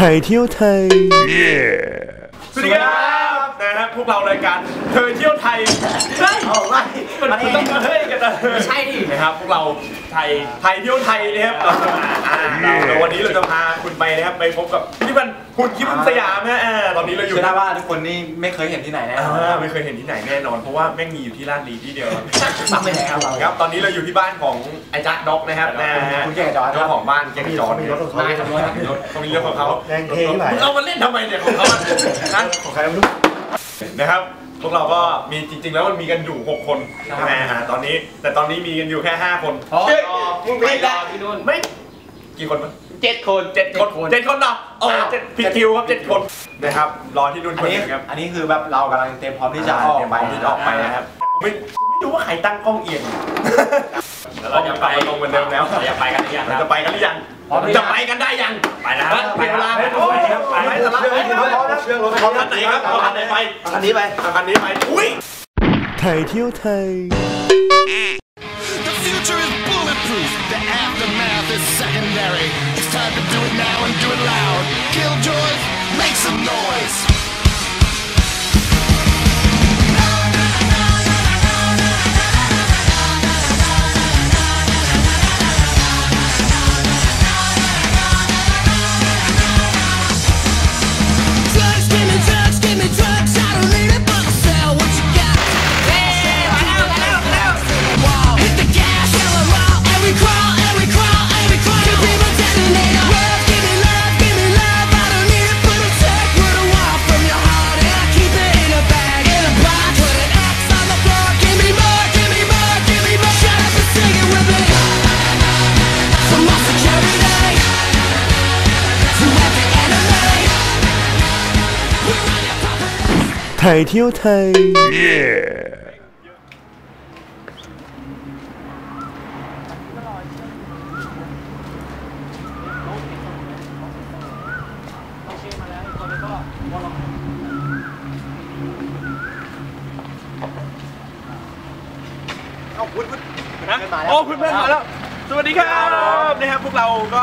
ไทยเที่ยวไทยสวัสดีครับนะครับพวกเรารายการเธอเที่ยวไทยเฮ้ยเอาไม่มันมันต้องมาเฮ้ยกันนะไม่ใช่ดินะครับพวกเราไทยไทยเที่ยวไทยนะครับเราจะมาอ่าเราเราวันนี้เราจะพาคุณไปนะครับไปพบกับที่มันหุ่นคิดสยามนะอ่าตอนนี้เราอยู่เชื่อได้ว่าทุกคนนี่ไม่เคยเห็นที่ไหนแน่นอน อ่าไม่เคยเห็นที่ไหนแน่นอนเพราะว่าแม่งมีอยู่ที่ลาดลีที่เดียวครับตั้งไปแล้วเรา ครับตอนนี้เราอยู่ที่บ้านของไอ้จ๊ะด็อกนะครับนะฮะคุณแก่จอร์จครับ เจ้าของบ้านแกงจอร์จเขามีรถของเขานายขโมยครับรถเขามีเรื่องของเขาแรงเท่ที่ไหนมึงเอามาเล่นทำไมเนี่ยของเขาอะนะของใครไม่รู้ นะครับพวกเราก็มีจริง ๆ แล้วมันมีกันอยู่ 6 คนใช่ไหมฮะตอนนี้ แต่ตอนนี้มีกันอยู่แค่ 5 คนอ๋อเฮ้ยมึงผิดแล้วพี่นุ่นไม่กี่คนมั้ยเจ็ดคนเจ็ดคนเจ็ดคนเหรอโอ้เจ็ดผิดคิวครับเจ็ดคนนะครับรอที่นุ่นอัคนนหนี้นึงครับอันนี้คือแบบเรากำลังเตรียมพร้อมที่จะออกไปที่จะออกไปนะครับไม่ไม่รู้ว่าใครตั้งกล้องเอียงแล้วเราจะไปลงเหมือนเดิมแล้วจะไปกันหรือยังเราจะไปกันหรือยัง พร้อมหรือยังจะไปกันได้ยัง ไปแล้วเวลาไปไปครับไปไปสาระไปเชื่อรถคันไหนครับเอาคันไหนไปคันนี้ไปเอาคันนี้ไปอุ้ยไทยเที่ยวไทย The future is bulletproof. The aftermath is secondary. It's time to do it now and do it loud. Killjoys, make some noise. ยเที่ยวไทย เอาคุณคุณนะโอ้คุณเพื่อนมาแล้ว สวัสดีครับนะครับพวกเราก็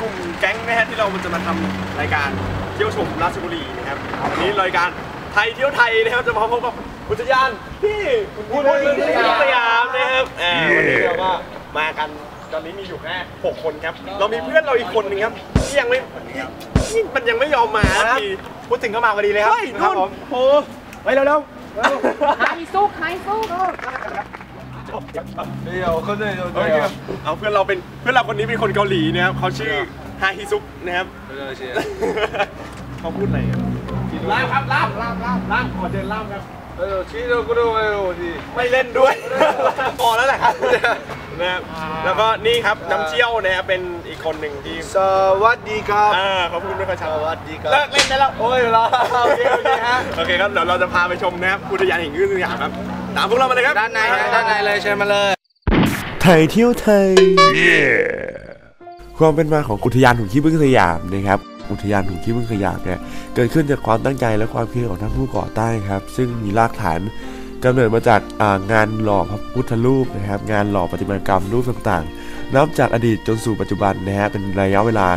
กลุ่มแก๊งนะฮะที่เราจะมาทำรายการเที่ยวชมราชบุรีนะครับวันนี้รายการ ไทยเที่ยวไทยนะครับจะมาพบกับอุทยานที่พูดถึงสยามนะครับอ่าวันนี้เราก็มากันตอนนี้มีอยู่แค่หกคนครับ เรามีเพื่อนเราอีกคนหนึงครับที่ยังไม่นี่มันยังไม่ยอมมาสักทีพูดถึงก็มาพอดีเลยครับเฮ้ยนุ่นโอ้ไปเร็วๆไฮซุกไฮซุกเอาเพื่อนเราเป็นเพื่อนเราคนนี้เป็นคนเกาหลีนะครับเขาชื่อฮาฮิซุกนะครับเขาพูดอะไรอะ ล่ามครับล่ามล่ามล่ามล่ามขอเชิญล่ามครับไม่เล่นด้วยพอแล้วแหละครับนะครับแล้วก็นี่ครับน้ำเชี่ยวนะครับเป็นอีกคนหนึ่งที่สวัสดีครับอ่าเขาพูดไม่ค่อยชัดสวัสดีครับเลิกเล่นได้แล้วโอ้ยรอโอเคโอเคฮะโอเคครับเดี๋ยวเราจะพาไปชมนะครับอุทยานแห่งยืนสยามครับตามพวกเรามาเลยครับด้านในนะด้านในเลยเชิญมาเลยไทยเที่ยวไทยความเป็นมาของอุทยานหุ่นขี้ผึ้งสยามนะครับ อุทยานหุ่นขี้ผึ้งสยามเนี่ยเกิดขึ้นจากความตั้งใจและความคิดของท่านผู้ก่อตั้งครับ ซึ่งมีรากฐานกำเนิดมาจากงานหล่อพระพุทธรูปนะครับ งานหล่อประติมากรรมรูปต่างๆ นับจากอดีตจนสู่ปัจจุบันนะฮะเป็นระยะเวลา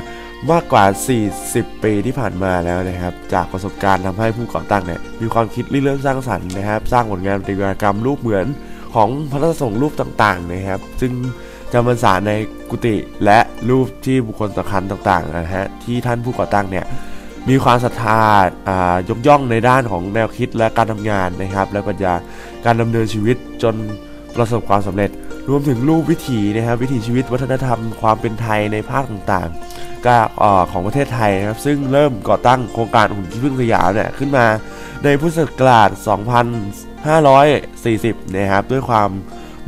มากกว่า 40 ปีที่ผ่านมาแล้วนะครับ จากประสบการณ์ทำให้ผู้ก่อตั้งเนี่ยมีความคิดริเริ่มสร้างสรรค์นะครับ สร้างผลงานประติมากรรมรูปเหมือนของพระราชสงฆ์รูปต่างๆนะครับ ซึ่ง จำพรรษาในกุฏิและรูปที่บุคคลสำคัญต่างๆนะฮะที่ท่านผู้ก่อตั้งเนี่ยมีความศรัทธาอ่ายกย่องในด้านของแนวคิดและการทำงานนะครับ และปัญญาการดำเนินชีวิตจนประสบความสำเร็จ รวมถึงรูปวิถีนะครับวิถีชีวิตวัฒนธรรมความเป็นไทยในภาคต่างๆก็ของประเทศไทยนะครับ ซึ่งเริ่มก่อตั้งโครงการหุ่นขี้ผึ้งสยามเนี่ยขึ้นมาในพุทธศักราช 2540 นะครับด้วยความ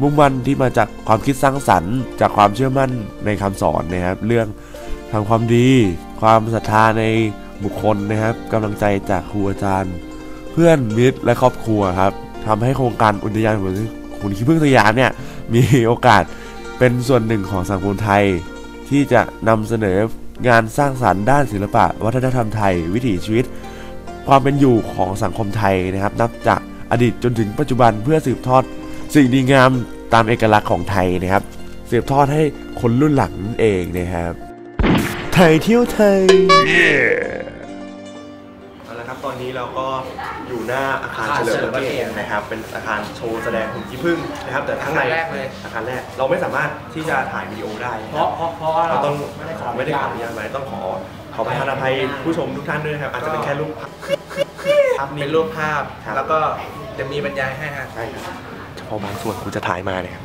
มุ่งมั่นที่มาจากความคิดสร้างสรรค์ จากความเชื่อมั่นในคำสอนนะครับ เรื่องทำความดี ความศรัทธาในบุคคลนะครับกำลังใจจากครูอาจารย์ เพื่อนมิตรและครอบครัวครับทำให้โครงการอุทยานหุ่นขี้ผึ้งสยามเนี่ยมีโอกาสเป็นส่วนหนึ่งของสังคมไทย ที่จะนำเสนองานสร้างสรรค์ด้านศิลปะ วัฒนธรรมไทย วิถีชีวิต ความเป็นอยู่ของสังคมไทยนะครับ นับจากอดีตจนถึงปัจจุบันเพื่อสืบทอด สิ่งดีงามตามเอกลักษณ์ของไทยนะครับสืบทอดให้คนรุ่นหลังนั่นเองนะครับไทไทยเที่ยวไทย เอาละครับตอนนี้เราก็อยู่หน้าอาคารเฉลิมพระเกียรตินะครับ เป็นอาคารโชว์แสดงหุ่นขี้ผึ้งนะครับ แต่ข้างในอาคารแรกเลย อาคารแรกเราไม่สามารถที่จะถ่ายวิดีโอได้นะเพครัราะบเพราะเพราะว่าเราเราต้องไม่ได้ขอไม่ได้ขออนุญาตไว้ต้องขอขอประทานอภัยผู้ชมทุกท่านด้วยนะครับ อาจจะเป็นแค่รูปภาพภาพเป็นรูปภาพ ครับ แล้วก็จะมีบรรยายให้ฮะ ใช่ครับ เฉพาะบางส่วนกูจะถ่ายมาเนี่ย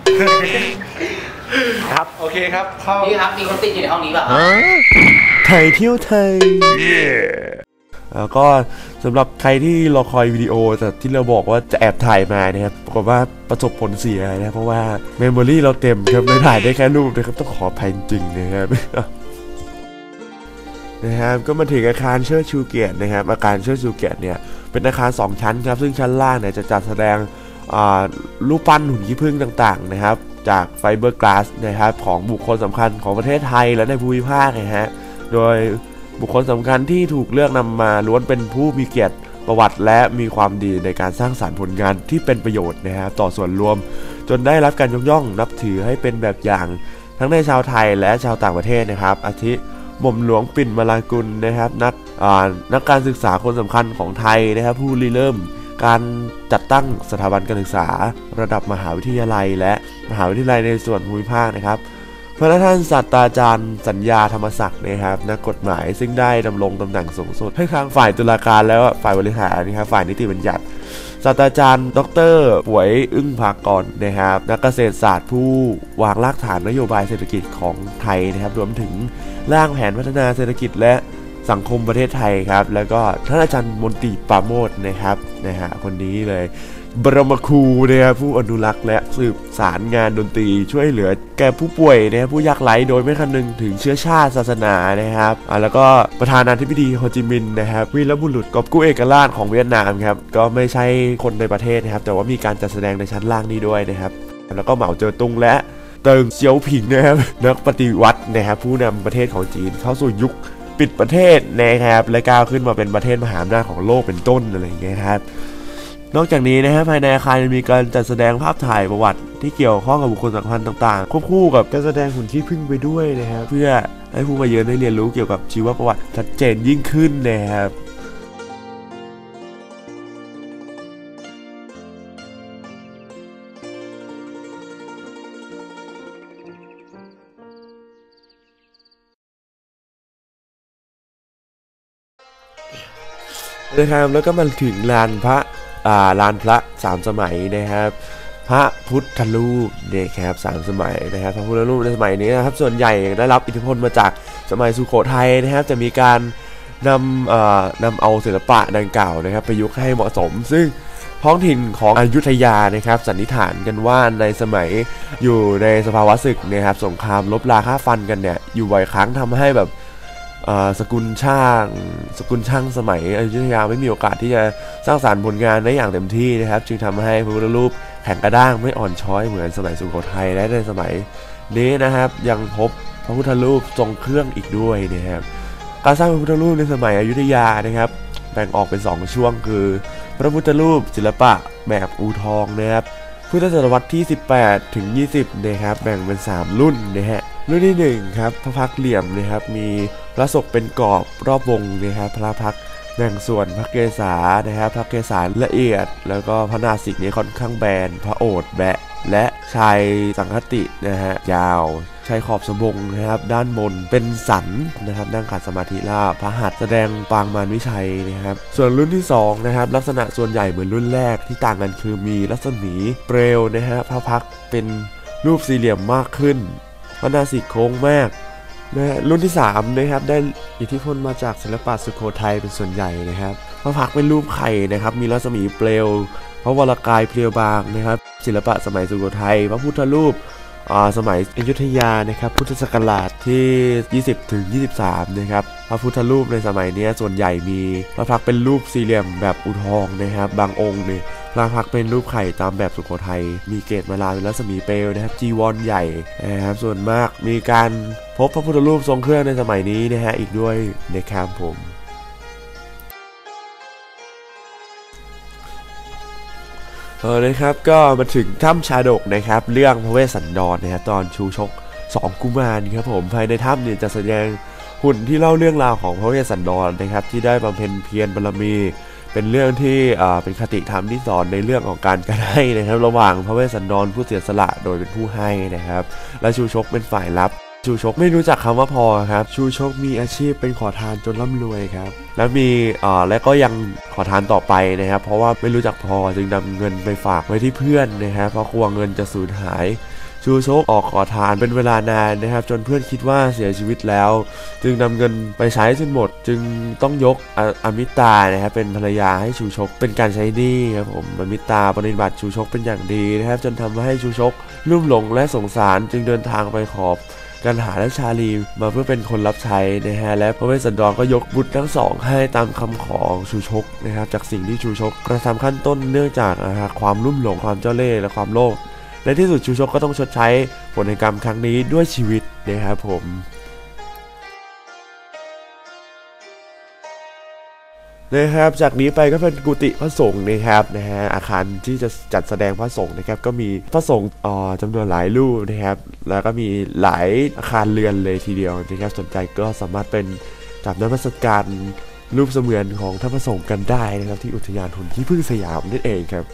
ครับโอเคครับ เข้าพี่ครับ มีคนติดอยู่ในห้องนี้เปล่าไทยเที่ยวไทยแล้วก็สำหรับใครที่รอคอยวิดีโอแต่ที่เราบอกว่าจะแอบถ่ายมานะครับปรากฏว่าประสบผลเสียนะเพราะว่าเมมโมรี่เราเต็มครับเลยถ่ายได้แค่รูปนะครับต้องขออภัยจริงๆนะครับนะครับก็มาถึงอาคารเชิดชูเกียรตินะครับอาคารเชิดชูเกียรติเนี่ยเป็นอาคาร 2 ชั้นครับซึ่งชั้นล่างเนี่ยจะจัดแสดงอ่า รูปปั้นหุ่นขี้ผึ้งต่างๆนะครับ จากไฟเบอร์กลาสนะครับของบุคคลสำคัญของประเทศไทยและในภูมิภาคนะฮะโดยบุคคลสำคัญที่ถูกเลือกนำมาล้วนเป็นผู้มีเกียรติประวัติและมีความดีในการสร้างสารรค์ผลงานที่เป็นประโยชน์นะครับต่อส่วนรวม จนได้รับการยกย่องนับถือให้เป็นแบบอย่าง ทั้งในชาวไทยและชาวต่างประเทศนะครับ อาทิหม่อมหลวงปิ่นมาลากุลนะครับนักนักการศึกษาคนสำคัญของไทยนะครับผู้ริเริ่ม การจัดตั้งสถาบันการศึกษา ระดับมหาวิทยาลัย และมหาวิทยาลัยในส่วนภูมิภาคนะครับพระท่านศาสตราจารย์สัญญาธรรมศักดิ์นะครับนักกฎหมายซึ่งได้ดำรงตำแหน่งสูงสุดให้ทางฝ่ายตุลาการแล้วฝ่ายบริหารนะครับฝ่ายนิติบัญญัติศาสตราจารย์ ดรป่วยอึ้งภากรนะครับ นักเกษตรศาสตร์ผู้วางรากฐานนโยบายเศรษฐกิจของไทยนะครับ รวมถึงร่างแผนพัฒนาเศรษฐกิจและ สังคมประเทศไทยครับ แล้วก็ท่านอาจารย์มนตรีปาโมทนะครับนะฮะคนนี้เลยบรมครูนะครับผู้อนุรักษ์และสืบสารงานดนตรีช่วยเหลือแก่ผู้ป่วยนะผู้ยากไร้โดยไม่คำนึงถึงเชื้อชาติศาสนานะครับอ่าแล้วก็ประธานาธิบดีโฮจิมินห์นะครับวีรบุรุษกอบกู้เอกราชของเวียดนามครับก็ไม่ใช่คนในประเทศนะครับแต่ว่ามีการจัดแสดงในชั้นล่างนี้ด้วยนะครับแล้วก็เหมาเจ๋อตุงและเติงเซียวผิงนะครับนักปฏิวัตินะครับผู้นำประเทศของจีนเข้าสู่ยุค ปิดประเทศนะครับและก้าวขึ้นมาเป็นประเทศมหาอำนาจของโลกเป็นต้นอะไรอย่างเงี้ยครับนอกจากนี้นะครับภายในอาคารยังมีการจัดแสดงภาพถ่ายประวัติที่เกี่ยวข้องกับบุคคลสำคัญต่างๆ ควบคู่กับการแสดงหุ่นขี้ผึ้งไปด้วยนะครับเพื่อให้ผู้มาเยือนได้เรียนรู้เกี่ยวกับชีวประวัติชัดเจนยิ่งขึ้นนะครับ นะครับแล้วก็มาถึงลานพระอ่าลานพระสามสมัยนะครับ พระพุทธรูปเนี่ยครับสามสมัยนะครับพระพุทธรูปในสมัยนี้นะครับส่วนใหญ่ได้รับอิทธิพลมาจากสมัยสุโขทัยนะครับ จะมีการนำเอ่อนำเอาศิลปะดังกล่าวนะครับประยุกต์ให้เหมาะสม ซึ่งท้องถิ่นของอยุธยานะครับ สันนิษฐานกันว่าในสมัยอยู่ในสภาวะศึกนะครับ สงครามลบราค่าฟันกันเนี่ยอยู่บ่อยครั้งทำให้แบบ สกุลช่าง สกุลช่างสมัยอยุธยาไม่มีโอกาสที่จะสร้างสารรค์ผลงานได้อย่างเต็มที่นะครับ จึงทำให้พระพุทธรูปแข็งกระด้างไม่อ่อนช้อยเหมือนสมัยสุโขทัยและในสมัยนี้นะครับ ยังพบพระพุทธรูปทรงเครื่องอีกด้วยนะครับการสร้างพระพุทธรูปในสมัยอยุธยานะครับ แบ่งออกเป็น 2 ช่วงคือ พระพุทธรูปศิลปะแบบอูทองนะครับ พุทธศตวรรษที่ 18 ถึง 20 นะครับ แบ่งเป็น 3 รุ่นนะฮะ รุ่นที่ 1 ครับ พระพักเหลี่ยมนะครับ มีพระศกเป็นกรอบรอบวงนะครับ พระพักแบ่งส่วนพระเกศานะครับ พระเกศาละเอียด แล้วก็พระนาสิกนี้ค่อนข้างแบน พระโอษฐ์แบะ และชายสังคตินะฮะยาวชายขอบสบงนะครับด้านบนเป็นสันนะครับนั่งขัดสมาธิราพระหัตถ์แสดงปางมารวิชัยนะครับส่วนรุ่นที่สองนะครับลักษณะส่วนใหญ่เหมือนรุ่นแรกที่ต่างกันคือมีรัศมีเปลวนะฮะพระพักเป็นรูปสี่เหลี่ยมมากขึ้นพระนาสิกโค้งมากนะฮะรุ่นที่3นะครับได้อิทธิพลมาจากศิลปะสุโขทัยเป็นส่วนใหญ่นะครับพระพักเป็นรูปไข่นะครับมีรัศมีเปลว พระวรากายเพลียวบางนะครับ ศิลปะสมัยสุโขทัยพระพุทธรูปสมัยอยุธยานะครับพุทธศักราชที่ 20 ถึง 23 นะครับพระพุทธรูปในสมัยนี้ส่วนใหญ่มีพระพักเป็นรูปสี่เหลี่ยมแบบอุทองนะครับ บางองค์เนี่ยพระพักเป็นรูปไข่ตามแบบสุโขทัย มีเกศมาลาเป็นรัศมีเปลวนะครับ จีวรใหญ่นะครับส่วนมากมีการพบพระพุทธรูปทรงเครื่องในสมัยนี้นะฮะอีกด้วยนะครับผม เออนะครับก็มาถึงถ้ำชาดกนะครับ เรื่องพระเวสสันดรนะครับตอนชูชก2กุมารครับผมภายในถ้ำเนี่ยจะแสดงหุ่นที่เล่าเรื่องราวของพระเวสสันดรนะครับ ที่ได้บำเพ็ญเพียรบารมี เป็นเรื่องที่เป็นคติธรรมที่สอนในเรื่องของการการให้นะครับ ระหว่างพระเวสสันดรผู้เสียสละโดยเป็นผู้ให้นะครับ และชูชกเป็นฝ่ายรับ ชูชกไม่รู้จักคำว่าพอครับชูชกมีอาชีพเป็นขอทานจนร่ำรวยครับแล้วมีอ่าและก็ยังขอทานต่อไปนะครับ เพราะว่าไม่รู้จักพอจึงนำเงินไปฝากไว้ที่เพื่อนนะครับเพราะกลัวเงินจะสูญหายชูชกออกขอทานเป็นเวลานานนะครับ จนเพื่อนคิดว่าเสียชีวิตแล้ว จึงนำเงินไปใช้จนหมด จึงต้องยกออมิตานะครับเป็นภรรยาให้ชูชกเป็นการใช้หนี้ครับผมอมิตาปฏิบัติชูชกเป็นอย่างดีนะครับ จนทำให้ชูชกลุ่มหลงและสงสารจึงเดินทางไปขอบ กันหาและชาลีมาเพื่อเป็นคนรับใช้นะฮะและพระเวสสันดรก็ยกบุตรทั้งสองให้ตามคำขอของชูชกนะครับจากสิ่งที่ชูชกกระทำขั้นต้นเนื่องจากความลุ่มหลงความเจ้าเล่ห์และความโลภในที่สุดชูชกก็ต้องชดใช้ผลแห่งกรรมครั้งนี้ด้วยชีวิตนะครับผม นะครับ จากนี้ไปก็เป็นกุฏิพระสงฆ์นะครับนะฮะอาคารที่จะจัดแสดงพระสงฆ์นะครับก็มีพระสงฆ์อ่อจำนวนหลายรูปนะครับ แล้วก็มีหลายอาคารเรือนเลยทีเดียวนะครับสนใจก็สามารถเป็นจับนมัสการรูปเสมือนของท่านพระสงฆ์กันได้นะครับ ที่อุทยานหุ่นที่พึ่งสยามนั่นเองครับ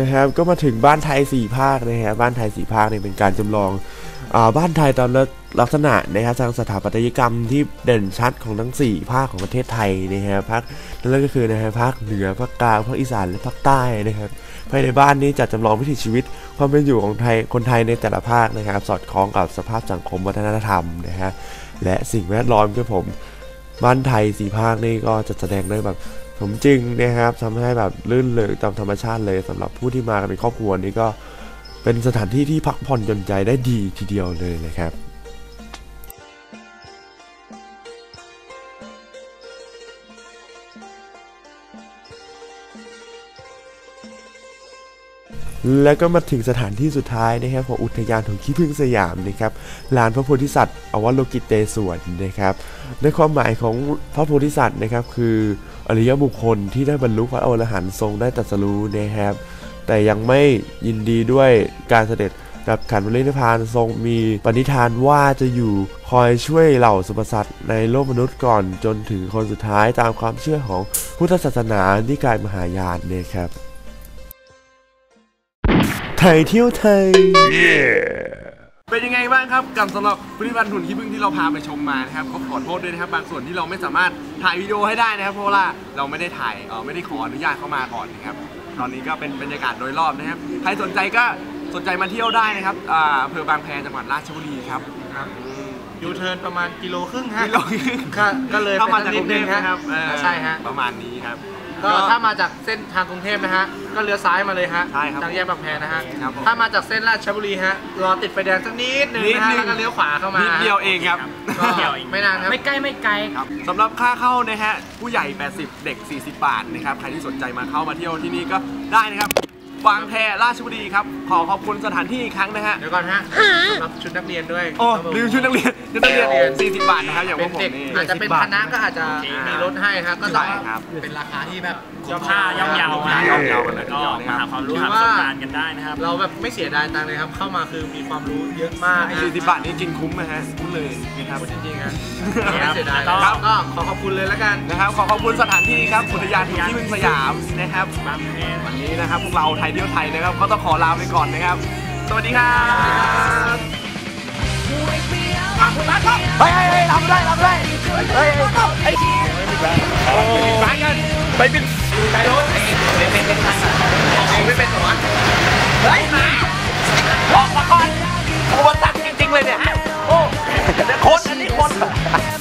นะครับ ก็มาถึงบ้านไทยสี่ภาคนะฮะบ้านไทยสี่ภาคเนี่ยเป็นการจำลองอาบ้านไทยตามลักษณะนะครับทางสถาปัตยกรรมที่เด่นชัดของทั้ง 4 ภาคของประเทศไทยนะฮะภาคนั่นก็คือนะฮะภาคเหนือภาคกลางภาคอีสานและภาคใต้นะครับภายในบ้านนี้จัดจำลองวิถีชีวิตความเป็นอยู่ของไทยคนไทยในแต่ละภาคนะครับ สอดคล้องกับสภาพสังคมวัฒนธรรมนะฮะและสิ่งแวดล้อมครับผมบ้านไทยสี่ภาคนี่ก็จะแสดงได้แบบ สมจริงนะครับทำให้แบบลื่นเลยตามธรรมชาติเลยสำหรับผู้ที่มากันเป็นครอบครัวนี่ก็เป็นสถานที่ที่พักผ่อนหย่อนใจได้ดีทีเดียวเลยนะครับแล้วก็มาถึงสถานที่สุดท้ายนะครับของอุทยานของขี้ผึ้งสยามนะครับลานพระโพธิสัตว์อวโลกิเตศวรนะครับในความหมายของพระโพธิสัตว์นะครับคือ อริยบุคคลที่ได้บรรลุพระอรหันต์ทรงได้ตรัสรู้นะครับ แต่ยังไม่ยินดีด้วยการเสด็จกับขันธ์บรินิพพานทรงมีปณิธานว่าจะอยู่คอยช่วยเหล่าสรรพสัตว์ในโลกมนุษย์ก่อนจนถึงคนสุดท้ายตามความเชื่อของพุทธศาสนานิกายมหายานนะครับ ไทยเที่ยวไทย เป็นยังไงบ้างครับกับสำหรับผลิตภัณฑ์หุ่นขี้ผึ้งที่เราพาไปชมมานะครับก็ขอโทษด้วยนะครับบางส่วนที่เราไม่สามารถถ่ายวิดีโอให้ได้นะครับ เพราะว่าเราไม่ได้ถ่ายเออไม่ได้ขออนุญาตเข้ามาก่อนนะครับตอนนี้ก็เป็นบรรยากาศโดยรอบนะครับใครสนใจก็สนใจมาเที่ยวได้นะครับอ่าอำเภอบางแพจังหวัดราชบุรีครับอืมยูเทิร์นประมาณกิโลครึ่งฮะกิโลก็ก็เลยเข้ามาจากไปกรุงเทพนิดนึงฮะนะครับเออใช่ฮะประมาณนี้ครับก็ถ้ามาจากเส้นทางกรุงเทพนะฮะ ก็เลี้ยวซ้ายมาเลยฮะใช่ครับทางแยกบางแพนะฮะครับผมถ้ามาจากเส้นราชบุรีฮะรอติดไฟแดงสักนิดนึงนิดนะฮะนึงแล้วก็เลี้ยวขวาเข้ามานิดเดียวเองครับ ก็ไม่นานครับไม่ใกล้ไม่ไกล ครับสำหรับค่าเข้านะฮะผู้ใหญ่ 80 เด็ก 40 บาทนะครับใครที่สนใจมาเข้ามาเที่ยวที่นี่ก็ได้นะครับบางแพราชบุรีครับ ขอขอบคุณสถานที่อีกครั้งนะฮะ เดี๋ยวก่อนฮะสำหรับชุดนักเรียนด้วยโอ้ครับผม ลืมชุดนักเรียนชุดนักเรียน 40 บาทนะครับอย่างพเป็วนกผมเด็กนี่ อาจจะเป็นคณะก็อาจจะมีลดให้ครับก็ต้องใช่ครับ เป็นราคาที่แบบย่อมค่าย่อมเยาว์ย่อมเยาว์กันเลยทีก็เดียวนะมาครัหาบความรู้ถืหาอประว่าสบการณ์กันได้นะครับ เราแบบไม่เสียดายตังค์เลยครับ เข้ามาคือมีความรู้เยอะมากนะ40 บาทนี่กินคุ้มนะฮะคุ้มเลยนะครับ พูดจริงๆฮะครัไม่บเสียดายแล้วก็ครับ ก็ขอขอบคุณเลยแล้วกัน นะครับขอขอบคุณสถานที่ครับอุทยานที่พึ่งสยามนะครับ บางแพวันนี้นะครับพวกเราไทยเที่ยวไทยนะครับก็ต้องขอลาไปก่อนนะครับ สวัสดีครับเฮ้ยเฮ้ยเฮ้ยรับได้รับได้เฮ้ยไอ้ไปบินออกมาก่อนโอ้วันตักจริงๆเลยเนี่ยโอ้คนอันนี้คนเ